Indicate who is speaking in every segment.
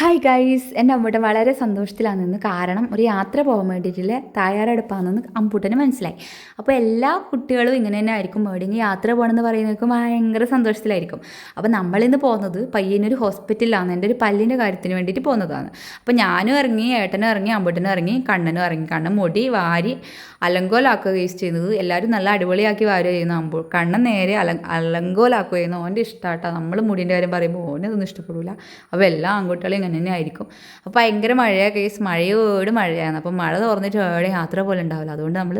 Speaker 1: Hi guys എന്റെ അമ്മൂട്ടൻ വളരെ സന്തോഷത്തിലാണ് നിന്ന് കാരണം ഒരു യാത്ര പോകാൻ വേണ്ടിയിട്ടുള്ള തയ്യാറെടുപ്പാണെന്ന് അമ്പൂട്ടന് മനസ്സിലായി. അപ്പോൾ എല്ലാ കുട്ടികളും ഇങ്ങനെ തന്നെ ആയിരിക്കും. എവിടെയെങ്കിലും യാത്ര പോകണമെന്ന് പറയുന്നവർക്ക് ഭയങ്കര സന്തോഷത്തിലായിരിക്കും. അപ്പോൾ നമ്മളിന്ന് പോകുന്നത് പയ്യനൊരു ഹോസ്പിറ്റലിലാണ്. എന്റെ ഒരു പല്ലിന്റെ കാര്യത്തിന് വേണ്ടിയിട്ട് പോകുന്നതാണ്. അപ്പോൾ ഞാനും ഇറങ്ങി ഏട്ടനും ഇറങ്ങി അമ്പൂട്ടനും ഇറങ്ങി കണ്ണനും ഇറങ്ങി. കണ്ണൻ മുടി വാരി അലങ്കോലാക്കുക യൂസ് ചെയ്യുന്നത് എല്ലാവരും നല്ല അടിപൊളിയാക്കി വാരുക ചെയ്യുന്നു അമ്പൂ കണ്ണൻ നേരെ അല അലങ്കോലാക്കുക ചെയ്യുന്നു. ഓന്റെ ഇഷ്ടമാട്ടോ. നമ്മൾ മുടിന്റെ കാര്യം പറയുമ്പോൾ ഓനതൊന്നും ഇഷ്ടപ്പെടില്ല അപ്പോൾ എല്ലാ ആൺകുട്ടികളും തന്നെ ആയിരിക്കും അപ്പോൾ ഭയങ്കര മഴയാണ് കേസ് മഴയോട് മഴയാണ്. അപ്പോൾ മഴ തുറന്നിട്ട് എവിടെ യാത്ര പോലെ ഉണ്ടാവില്ല. അതുകൊണ്ട് നമ്മൾ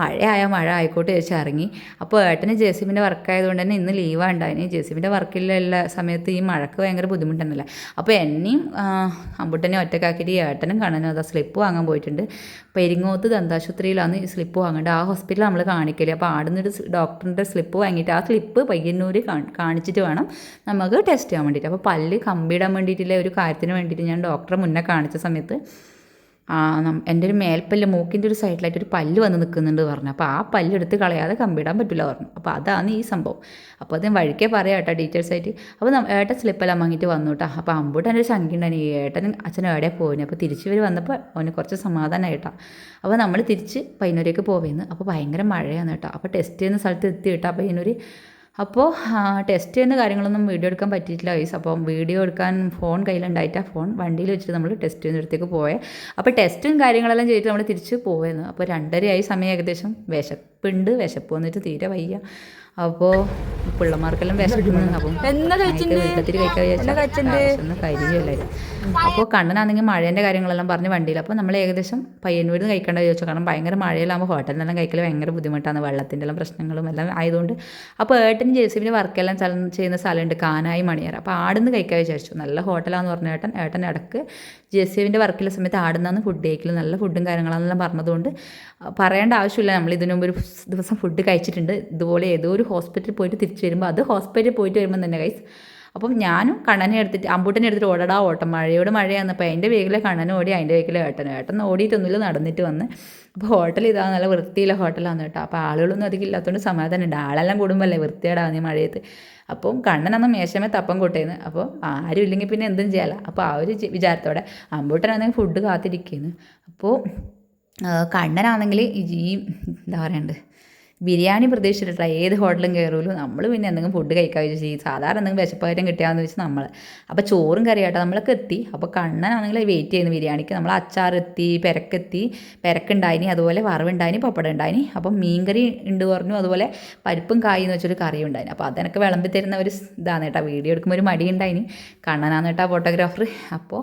Speaker 1: മഴയായ മഴ ആയിക്കോട്ടെ ചോദിച്ചാൽ ഇറങ്ങി. അപ്പോൾ ഏട്ടന് ജെ സി ബിന്റെ വർക്ക് ആയതുകൊണ്ട് തന്നെ ഇന്ന് ലീവാണ് ഉണ്ടായിന്. ജെ സി ബിന്റെ വർക്കിലുള്ള സമയത്ത് ഈ മഴക്ക് ഭയങ്കര ബുദ്ധിമുട്ടുണ്ടല്ല അപ്പോൾ എന്നെയും അമ്പുട്ടനെ ഒറ്റക്കാക്കിയിട്ട് ഈ ഏട്ടനും കാണാനും അതാ സ്ലിപ്പ് വാങ്ങാൻ പോയിട്ടുണ്ട്. പെരിങ്ങോത്ത് ദന്താശുപത്രിയിലാണ് ഈ സ്ലിപ്പ് വാങ്ങേണ്ടത്. ആ ഹോസ്പിറ്റലിൽ നമ്മൾ കാണിക്കൽ. അപ്പോൾ ആടുന്നൊരു ഡോക്ടറിന്റെ സ്ലിപ്പ് വാങ്ങിയിട്ട് ആ സ്ലിപ്പ് പയ്യന്നൂർ കാണിച്ചിട്ട് വേണം നമുക്ക് ടെസ്റ്റ് ചെയ്യാൻ വേണ്ടിയിട്ട്. അപ്പോൾ പല്ല് കമ്പിയിടാൻ വേണ്ടിയിട്ടുള്ള ഒരു കാര്യത്തിന് വേണ്ടിയിട്ട് ഞാൻ ഡോക്ടറെ മുന്നേ കാണിച്ച സമയത്ത് എന്റെ ഒരു മേൽപ്പല്ല് മൂക്കിന്റെ ഒരു സൈഡിലായിട്ട് ഒരു പല്ല് വന്ന് നിൽക്കുന്നുണ്ട് പറഞ്ഞു. അപ്പോൾ ആ പല്ലെടുത്ത് കളയാതെ കമ്പിടാൻ പറ്റില്ല പറഞ്ഞു. അപ്പോൾ അതാണ് ഈ സംഭവം. അപ്പോൾ അത് വഴിക്കേ പറയാം കേട്ടോ ഡീറ്റെയിൽസ് ആയിട്ട്. അപ്പോൾ ഏട്ടൻ സ്ലിപ്പെല്ലാം വാങ്ങിയിട്ട് വന്നു കേട്ടോ. അപ്പോൾ അമ്പൂട്ടൻ ഒരു ശങ്ക ഉണ്ടായി ഈ ഏട്ടൻ അച്ഛൻ എവിടെ പോയിന്? അപ്പോൾ തിരിച്ച് ഇവർ വന്നപ്പോൾ അവന് കുറച്ച് സമാധാനമായിട്ടാണ് അപ്പോൾ നമ്മൾ തിരിച്ച് പയ്യന്നൂരേക്ക് പോവേന്ന്. അപ്പോൾ ഭയങ്കര മഴയാണ് കേട്ടോ. അപ്പോൾ ടെസ്റ്റ് ചെയ്യുന്ന സ്ഥലത്ത് എത്തി കേട്ടോ പയ്യന്നൂർ അപ്പോൾ ടെസ്റ്റ് ചെയ്യുന്ന കാര്യങ്ങളൊന്നും വീഡിയോ എടുക്കാൻ പറ്റിയിട്ടില്ല വൈസ് അപ്പം വീഡിയോ എടുക്കാൻ ഫോൺ കയ്യിലുണ്ടായിട്ട് ആ ഫോൺ വണ്ടിയിൽ വെച്ചിട്ട് നമ്മൾ ടെസ്റ്റ് ചെയ്യുന്നിടത്തേക്ക് പോയേ. അപ്പോൾ ടെസ്റ്റും കാര്യങ്ങളെല്ലാം ചെയ്തിട്ട് നമ്മൾ തിരിച്ച് പോയത് അപ്പോൾ രണ്ടരയായി സമയം ഏകദേശം. വിശപ്പുണ്ട്. വിശപ്പ് വന്നിട്ട് തീരെ വയ്യ. അപ്പോൾ പിള്ളമാർക്കെല്ലാം വിശക്കുന്നു അപ്പം വീട്ടത്തിൽ കഴിക്കാൻ കരിഞ്ഞല്ലായിരുന്നു അപ്പോൾ കണ്ണനാണെങ്കിൽ മഴേന്റെ കാര്യങ്ങളെല്ലാം പറഞ്ഞ് വണ്ടിയിൽ. അപ്പോൾ നമ്മൾ ഏകദേശം പയ്യന്നൂരിൽ നിന്ന് കഴിക്കേണ്ട ചോദിച്ചു കാരണം ഭയങ്കര മഴയിലാകുമ്പോൾ ഹോട്ടലിൽ നിന്നെല്ലാം കഴിക്കൽ ഭയങ്കര ബുദ്ധിമുട്ടാണ്. വെള്ളത്തിന്റെ എല്ലാം പ്രശ്നങ്ങളും എല്ലാം ആയതുകൊണ്ട്. അപ്പോൾ ഏട്ടൻ ജെ സി ബിന്റെ വർക്കെല്ലാം സ്ഥലം ചെയ്യുന്ന സ്ഥലമുണ്ട് കാനായി മണിയറ. അപ്പോൾ ആടുന്ന് കഴിക്കാൻ വിചാരിച്ചു. നല്ല ഹോട്ടലാന്ന് പറഞ്ഞ ഏട്ടൻ ഏട്ടൻ ഇടയ്ക്ക് ജെ സി ബിന്റെ വർക്കിലെ സമയത്ത് ആടുന്നാന്ന് ഫുഡ് കഴിക്കൽ നല്ല ഫുഡും കാര്യങ്ങളാണെന്നെല്ലാം പറഞ്ഞതുകൊണ്ട്. പറയേണ്ട ആവശ്യമില്ല. നമ്മൾ ഇതിനു മുമ്പ് ഒരു ദിവസം ഫുഡ് കഴിച്ചിട്ടുണ്ട്. ഇതുപോലെ ഏതോ ഒരു ഹോസ്പിറ്റലിൽ പോയിട്ട് തിരിച്ചു വരുമ്പോൾ അത് ഹോസ്പിറ്റലിൽ പോയിട്ട് വരുമ്പോൾ തന്നെ കൈസ് അപ്പം ഞാനും കണ്ണനെ എടുത്തിട്ട് അമ്പൂട്ടനെ എടുത്തിട്ട് ഓടടാ ഓട്ടം. മഴയോട് മഴയാണ്. അപ്പോൾ അതിന്റെ വേഗിലെ കണ്ണൻ ഓടി അതിന്റെ വേഗിലെ ഏട്ടനും. ഏട്ടൻ ഓടിയിട്ടൊന്നുമില്ല നടന്നിട്ട് വന്ന്. അപ്പോൾ ഹോട്ടൽ ഇതാ നല്ല വൃത്തിയിലെ ഹോട്ടലാണ് കേട്ടോ. അപ്പോൾ ആളുകളൊന്നും അധികം ഇല്ലാത്തതുകൊണ്ട് സമാധാനം ഉണ്ട്. ആളെല്ലാം കൂടുമ്പോഴല്ലേ വൃത്തിയേടാവുന്ന ഈ മഴയത്ത്. അപ്പം കണ്ണനൊന്നും മേശമേ തപ്പം കൊട്ടേന്ന്. അപ്പോൾ ആരും ഇല്ലെങ്കിൽ പിന്നെ എന്തും ചെയ്യാല. അപ്പോൾ ആ ഒരു വിചാരത്തോടെ അമ്പൂട്ടനാണെങ്കിൽ ഫുഡ് കാത്തിരിക്കുന്നു. അപ്പോൾ കണ്ണനാണെങ്കിൽ ഈ എന്താ പറയണ്ടത് ബിരിയാണി പ്രതീക്ഷിച്ചിട്ടുള്ള ഏത് ഹോട്ടലും കയറുമല്ലോ നമ്മൾ പിന്നെ എന്തെങ്കിലും ഫുഡ് കഴിക്കാൻ ചെയ്യും സാധാരണ എന്തെങ്കിലും വിശപ്പകരം കിട്ടിയാന്ന് വെച്ചാൽ നമ്മൾ അപ്പോൾ ചോറും കറിയാട്ടോ നമ്മളൊക്കെ എത്തി. അപ്പോൾ കണ്ണനാണെങ്കിൽ വെയിറ്റ് ചെയ്യുന്നു ബിരിയാണിക്ക്. നമ്മൾ അച്ചാർ അച്ചാറെത്തി പെരക്കെത്തി. പെരക്കുണ്ടായിനി അതുപോലെ വറവുണ്ടായിനി പപ്പടം ഉണ്ടായിനി അപ്പം മീൻകറി ഉണ്ട് പറഞ്ഞു. അതുപോലെ പരിപ്പും കായി എന്ന് വെച്ചൊരു കറി ഉണ്ടായിന്. അപ്പോൾ അതിനൊക്കെ വിളമ്പി തരുന്ന ഒരു ഇതാണ് കേട്ടോ. വീഡിയോ എടുക്കുമ്പോൾ ഒരു മടി ഉണ്ടായിനി കണ്ണനാന്ന് കേട്ടോ ഫോട്ടോഗ്രാഫർ അപ്പോൾ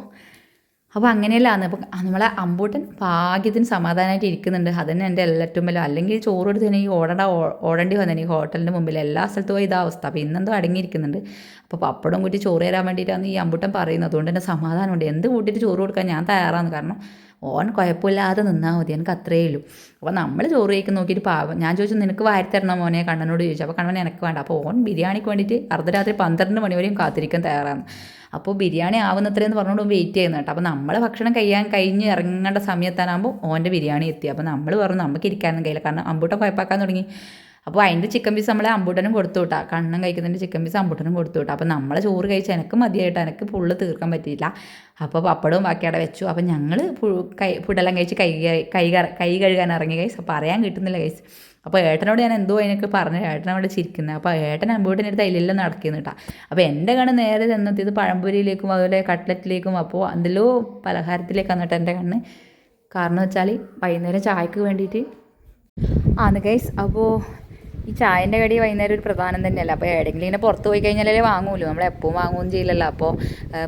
Speaker 1: അപ്പോൾ അങ്ങനെയല്ലാന്ന്. അപ്പോൾ നമ്മളെ അമ്പൂട്ടൻ ഭാഗ്യത്തിന് സമാധാനമായിട്ട് ഇരിക്കുന്നുണ്ട്. അതന്നെ എന്റെ എല്ലാറ്റും വലിയ അല്ലെങ്കിൽ ചോറ് എടുത്ത് തന്നെ ഈ ഓടേണ്ട ഓടേണ്ടി വന്നെ ഈ ഹോട്ടലിന്റെ മുമ്പിൽ. എല്ലാ സ്ഥലത്തും പോയി ഇതാ അവസ്ഥ. അപ്പോൾ ഇന്നെന്തോ അടങ്ങിയിരിക്കുന്നുണ്ട്. അപ്പോൾ പപ്പടം കൂട്ടി ചോറ് തരാൻ വേണ്ടിയിട്ടാണ് ഈ അമ്പൂട്ടൻ പറയുന്നത്. അതുകൊണ്ട് തന്നെ സമാധാനമുണ്ട്. എന്ത് കൂട്ടിയിട്ട് ചോറ് കൊടുക്കാൻ ഞാൻ തയ്യാറാണ്. കാരണം ഓൻ കുഴപ്പമില്ലാതെ നിന്നാൽ മതി എനിക്ക് അത്രയേ ഉള്ളൂ. അപ്പോൾ നമ്മൾ ചോറ് കഴിക്കാൻ നോക്കിയിട്ട് പാവം ഞാൻ ചോദിച്ചു നിനക്ക് വാരിത്തരണം തരണം മോനെ? കണ്ണനോട് ചോദിച്ചു. അപ്പോൾ കണ്ണൻ എനിക്ക് വേണ്ട. അപ്പോൾ ഓൻ ബിരിയാണിക്ക് വേണ്ടിയിട്ട് അർദ്ധരാത്രി പന്ത്രണ്ട് മണി വരെയും കാത്തിരിക്കാൻ തയ്യാറാണ്. അപ്പോൾ ബിരിയാണി ആവുന്നത്രയെന്ന് പറഞ്ഞുകൊണ്ട് വെയിറ്റ് ചെയ്യുന്ന കേട്ടോ. അപ്പോൾ നമ്മൾ ഭക്ഷണം കഴിയാൻ കഴിഞ്ഞ് ഇറങ്ങേണ്ട സമയത്താനാകുമ്പോൾ ഓന്റെ ബിരിയാണി എത്തി. അപ്പോൾ നമ്മൾ പറഞ്ഞു നമുക്ക് ഇരിക്കാനും കഴിയില്ല. കാരണം അമ്പൂട്ടം കുഴപ്പാക്കാൻ തുടങ്ങി. അപ്പോൾ അതിന്റെ ചിക്കൻ പീസ് നമ്മൾ അമ്പൂട്ടനും കൊടുത്തു വിട്ടാ കണ്ണും കഴിക്കുന്നതിന്റെ ചിക്കൻ പീസ് അമ്പൂട്ടനും കൊടുത്തു വിട്ടാ അപ്പോൾ നമ്മളെ ചോറ് കഴിച്ച് എനിക്ക് മതിയായിട്ട്? എനിക്ക് ഫുള്ള് തീർക്കാൻ പറ്റിയില്ല. അപ്പോൾ പപ്പടവും ബാക്കി അവിടെ വെച്ചു. അപ്പോൾ ഞങ്ങൾ കൈ ഫുഡെല്ലാം കഴിച്ച് കൈ കൈ കൈ കഴുകാൻ ഇറങ്ങി കൈസ് അപ്പോൾ പറയാൻ കിട്ടുന്നില്ല കൈസ് അപ്പോൾ ഏട്ടനോട് ഞാൻ എന്തോ അതിനൊക്കെ പറഞ്ഞു. ഏട്ടനോട് ചിരിക്കുന്നത് അപ്പോൾ ഏട്ടൻ അമ്പൂട്ടിന്റെ അടുത്ത് അതിലെല്ലാം നടക്കുന്നു കേട്ടോ. അപ്പോൾ എന്റെ കണ്ണ് നേരെ ചെന്നെത്തിയത് പഴംപൊരിയിലേക്കും അതുപോലെ കട്ട്ലറ്റിലേക്കും അപ്പോൾ എന്തെല്ലോ പലഹാരത്തിലേക്കാണ് കേട്ടോ എന്റെ കണ്ണ്. കാരണം വെച്ചാൽ വൈകുന്നേരം ചായക്ക് വേണ്ടിയിട്ട് ആണ് ഗൈസ് അപ്പോൾ ഈ ചായന്റെ കടി വൈകുന്നേരം ഒരു പ്രധാനം തന്നെയല്ല? അപ്പോൾ എവിടെയെങ്കിലും ഇങ്ങനെ പുറത്ത് പോയി കഴിഞ്ഞാലേ വാങ്ങൂലോ? നമ്മൾ എപ്പോഴും വാങ്ങുകയും ചെയ്യില്ലല്ലോ. അപ്പോൾ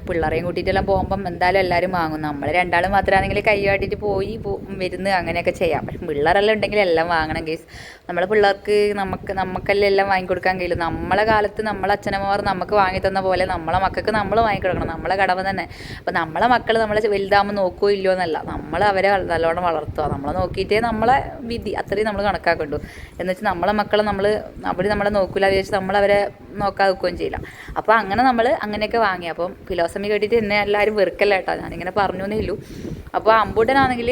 Speaker 1: പിള്ളേരെയും കൂട്ടിയിട്ടെല്ലാം പോകുമ്പം എന്തായാലും എല്ലാവരും വാങ്ങും. നമ്മൾ രണ്ടാളും മാത്രമാണെങ്കിൽ കൈ കാട്ടിയിട്ട് പോയി വരുന്ന് അങ്ങനെയൊക്കെ ചെയ്യാം. പക്ഷെ പിള്ളേരെല്ലാം ഉണ്ടെങ്കിൽ എല്ലാം വാങ്ങണം കേസ് നമ്മളെ പിള്ളേർക്ക് നമുക്ക് നമുക്കെല്ലാം എല്ലാം വാങ്ങിക്കൊടുക്കാൻ കഴിയില്ല നമ്മളെ കാലത്ത് നമ്മളെ അച്ഛനമ്മമാർ നമുക്ക് വാങ്ങി തന്ന പോലെ നമ്മളെ മക്കൾക്ക് നമ്മൾ വാങ്ങിക്കൊടുക്കണം നമ്മളെ കടമ തന്നെ. അപ്പോൾ നമ്മളെ മക്കൾ നമ്മളെ വലുതാകുമ്പോൾ നോക്കുകയോ ഇല്ലയോ എന്നല്ല. നമ്മൾ അവരെ നല്ലോണം വളർത്തുക. നമ്മളെ നോക്കിയിട്ടേ നമ്മളെ വിധി അത്രയും നമ്മൾ കണക്കാക്കുള്ളൂ എന്ന് വെച്ചാൽ നമ്മളെ മക്കൾ നമ്മൾ അവർ നമ്മളെ നോക്കില്ല വിചാരിച്ച് നമ്മൾ അവരെ നോക്കാതെ നിൽക്കുകയും ചെയ്യില്ല. അപ്പോൾ അങ്ങനെ നമ്മൾ അങ്ങനെയൊക്കെ വാങ്ങി. അപ്പം ഫിലോസഫി കേട്ടിട്ട് എന്നെ എല്ലാവരും വെറുക്കല്ല കേട്ടോ. ഞാനിങ്ങനെ പറഞ്ഞു എന്നേ ഉള്ളൂ അപ്പോൾ അമ്പൂട്ടനാണെങ്കിൽ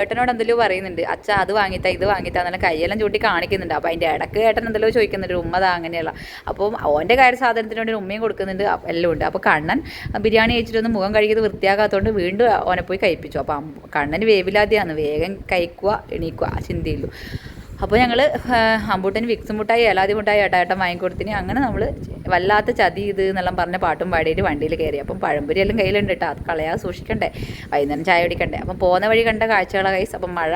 Speaker 1: ഏട്ടനോട് എന്തെങ്കിലും പറയുന്നുണ്ട്. അച്ഛ അത് വാങ്ങിത്താ ഇത് വാങ്ങിത്താ എന്നെല്ലാം കൈയെല്ലാം ചൂട്ടി കാണിക്കുന്നുണ്ട്. അപ്പോൾ അതിന്റെ ഇടയ്ക്ക് ഏട്ടൻ എന്തെല്ലോ ചോദിക്കുന്നുണ്ട്. ഉമ്മതാ അങ്ങനെയുള്ള. അപ്പോൾ ഓന്റെ കാര്യ സാധനത്തിന് വേണ്ടി ഉമ്മയും കൊടുക്കുന്നുണ്ട്. എല്ലാം ഉണ്ട്. അപ്പോൾ കണ്ണൻ ബിരിയാണി കഴിച്ചിട്ടൊന്നും മുഖം കഴിക്കുന്നത് വൃത്തിയാകാത്തതുകൊണ്ട് വീണ്ടും ഓനെ പോയി കഴിപ്പിച്ചു. അപ്പോൾ കണ്ണൻ വേവിലാതെയാണ് വേഗം കഴിക്കുക എണീക്കുക. ചിന്തയുള്ളൂ അപ്പോൾ ഞങ്ങൾ അമ്പൂട്ടന് വിക്സ് മുട്ടായി ഏലാതി മുട്ടായി ഏട്ടാട്ടം വാങ്ങിക്കൊടുത്തിന്. അങ്ങനെ നമ്മൾ വല്ലാത്ത ചതി ഇത് എന്നെല്ലാം പറഞ്ഞ പാട്ടും പാടിയിട്ട് വണ്ടിയിൽ കയറി. അപ്പം പഴംപൊരി എല്ലാം കയ്യിലുണ്ട് കേട്ടോ അത് കളയാതെ സൂക്ഷിക്കണ്ടേ. വൈകുന്നേരം ചായ കുടിക്കണ്ടേ. അപ്പം പോകുന്ന വഴി കണ്ട കാഴ്ചകളെ കൈസ് അപ്പം മഴ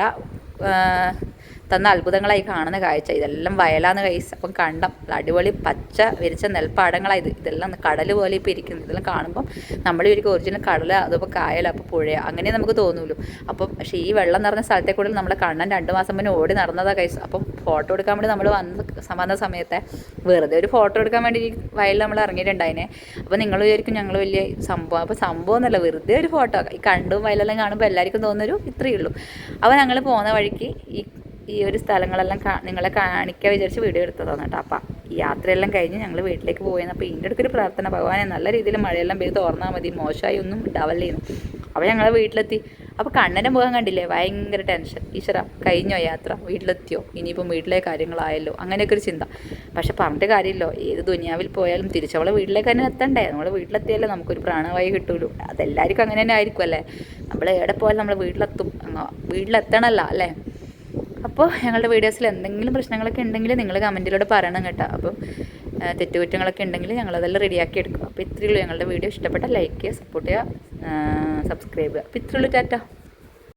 Speaker 1: തന്ന അത്ഭുതങ്ങളായി കാണുന്ന കാഴ്ച. ഇതെല്ലാം വയലാന്ന് കൈസ് അപ്പം കണ്ടം. അടിപൊളി പച്ച വിരിച്ച നെൽപ്പാടങ്ങളായത് ഇത്. ഇതെല്ലാം കടൽ പോലെ ഇപ്പോൾ ഇരിക്കുന്നത് ഇതെല്ലാം കാണുമ്പം നമ്മൾ ഒരിക്കലും ഒറിജിനൽ കടൽ അതിപ്പോൾ കായൽ അപ്പോൾ പുഴ. അങ്ങനെ നമുക്ക് തോന്നൂലൂ. അപ്പം പക്ഷേ ഈ വെള്ളം നിറഞ്ഞ സ്ഥലത്തെ കൂടുതൽ നമ്മളെ കണ്ണൻ രണ്ട് മാസം മുന്നേ ഓടി നടന്നതാ കൈസ് അപ്പം ഫോട്ടോ എടുക്കാൻ വേണ്ടി നമ്മൾ വന്ന് വന്ന സമയത്തെ വെറുതെ ഒരു ഫോട്ടോ എടുക്കാൻ വേണ്ടി വയലിൽ നമ്മൾ ഇറങ്ങിയിട്ടുണ്ടായിനെ. അപ്പോൾ നിങ്ങൾ വിചാരിക്കും ഞങ്ങൾ വലിയ സംഭവം. അപ്പോൾ സംഭവം എന്നല്ല വെറുതെ ഒരു ഫോട്ടോ ഈ കണ്ടും വയലെല്ലാം കാണുമ്പോൾ എല്ലാവർക്കും തോന്നുന്നൊരു ഇത്രയേ ഉള്ളൂ. അപ്പോൾ ഞങ്ങൾ പോകുന്ന വഴിക്ക് ഈ ഈ ഒരു സ്ഥലങ്ങളെല്ലാം നിങ്ങളെ കാണിക്കാൻ വിചാരിച്ച് വീഡിയോ എടുത്തതാണ് കേട്ടോ. അപ്പം യാത്രയെല്ലാം കഴിഞ്ഞ് ഞങ്ങൾ വീട്ടിലേക്ക് പോയെന്ന്. അപ്പോൾ ഇതിന്റെ അടുത്തൊരു പ്രാർത്ഥന. ഭഗവാനെ നല്ല രീതിയിൽ മഴയെല്ലാം പെയ്ത് ഓർന്നാൽ മതി. മോശമായി ഒന്നും ഉണ്ടാവല്ലേന്നു അപ്പോൾ ഞങ്ങൾ വീട്ടിലെത്തി. അപ്പോൾ കണ്ണന്റെ മുഖം കണ്ടില്ലേ? ഭയങ്കര ടെൻഷൻ. ഈശ്വര കഴിഞ്ഞോ യാത്ര? വീട്ടിലെത്തിയോ? ഇനിയിപ്പം വീട്ടിലെ കാര്യങ്ങളായല്ലോ. അങ്ങനെയൊക്കെ ഒരു ചിന്ത. പക്ഷെ പറഞ്ഞിട്ട് കാര്യമില്ലോ. ഏത് ദുനിയാവിൽ പോയാലും തിരിച്ചവളെ വീട്ടിലേക്ക് തന്നെ എത്തണ്ടേ? നമ്മൾ വീട്ടിലെത്തിയാലേ നമുക്കൊരു പ്രാണവായു കിട്ടുള്ളൂ അതെല്ലാവർക്കും അങ്ങനെ തന്നെ ആയിരിക്കും അല്ലേ? നമ്മൾ എവിടെ പോയാലും നമ്മൾ വീട്ടിലെത്തും. വീട്ടിലെത്തണമല്ലോ അല്ലേ? അപ്പോൾ ഞങ്ങളുടെ വീഡിയോസിൽ എന്തെങ്കിലും പ്രശ്നങ്ങളൊക്കെ ഉണ്ടെങ്കിൽ നിങ്ങൾ കമന്റിലൂടെ പറയണം കേട്ടോ. അപ്പം തെറ്റുകുറ്റങ്ങളൊക്കെ ഉണ്ടെങ്കിൽ ഞങ്ങളതെല്ലാം റെഡിയാക്കി എടുക്കും. അപ്പോൾ ഇത്രയുള്ളൂ ഞങ്ങളുടെ വീഡിയോ. ഇഷ്ടപ്പെട്ട ലൈക്ക് ചെയ്യുക സപ്പോർട്ട് ചെയ്യുക സബ്സ്ക്രൈബ് ചെയ്യുക. അപ്പോൾ ഇത്രയുള്ളൂ ടാറ്റ.